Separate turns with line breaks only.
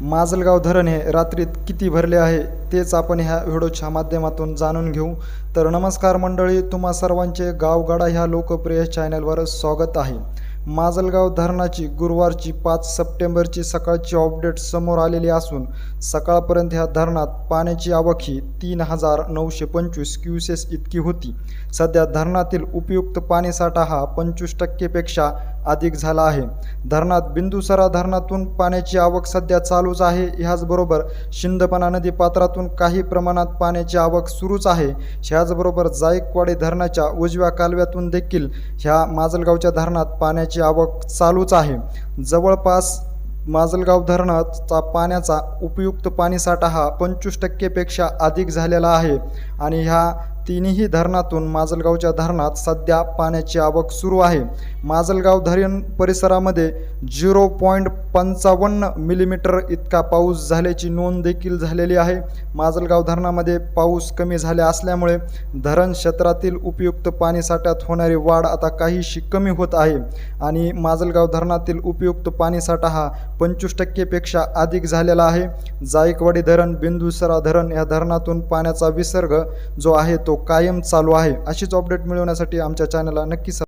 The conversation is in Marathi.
माजलगाव धरण हे रात्रीत किती भरले आहे तेच आपण ह्या व्हिडिओच्या माध्यमातून जाणून घेऊ. तर नमस्कार मंडळी तुम्हा सर्वांचे गावगाडा ह्या लोकप्रिय चॅनलवर स्वागत आहे. माजलगाव धरणाची गुरुवारची पाच सप्टेंबरची सकाळची अपडेट समोर आलेली असून सकाळपर्यंत ह्या धरणात पाण्याची आवक ही तीन हजार नऊशे पंचवीस क्युसेस इतकी होती. सध्या धरणातील उपयुक्त पाणीसाठा हा पंचवीस टक्केपेक्षा अधिक झाला आहे. धरणात बिंदुसरा धरणातून पाण्याची आवक सध्या चालूच आहे. ह्याचबरोबर शिंदपणा नदी पात्रातून काही प्रमाणात पाण्याची आवक सुरूच आहे. ह्याचबरोबर जायकवाडी धरणाच्या उजव्या कालव्यातून देखील ह्या माजलगावच्या धरणात पाण्याची आवक चालूच आहे. जवळपास माजलगाव धरणाचा पाण्याचा उपयुक्त पाणीसाठा हा पंचवीस टक्केपेक्षा अधिक झालेला आहे आणि ह्या तिन्ही धरणातून माजलगावच्या धरणात सध्या पाण्याची आवक सुरू आहे. माजलगाव धरण परिसरामध्ये झिरो पॉईंट पंचावन्न मिलीमीटर इतका पाऊस झाल्याची नोंद देखील झालेली आहे. माजलगाव धरणामध्ये पाऊस कमी झाला असल्यामुळे धरण क्षेत्रातील उपयुक्त पाणीसाठ्यात होणारी वाढ आता काहीशी कमी होत आहे आणि माजलगाव धरणातील उपयुक्त पाणीसाठा हा पंचवीस टक्केपेक्षा अधिक झालेला आहे. जायकवाडी धरण बिंदुसरा धरण या धरणातून पाण्याचा विसर्ग जो आहे तो कायम चालू आहे. अशीच अपडेट मिळवण्यासाठी आमच्या चॅनलला नक्की सब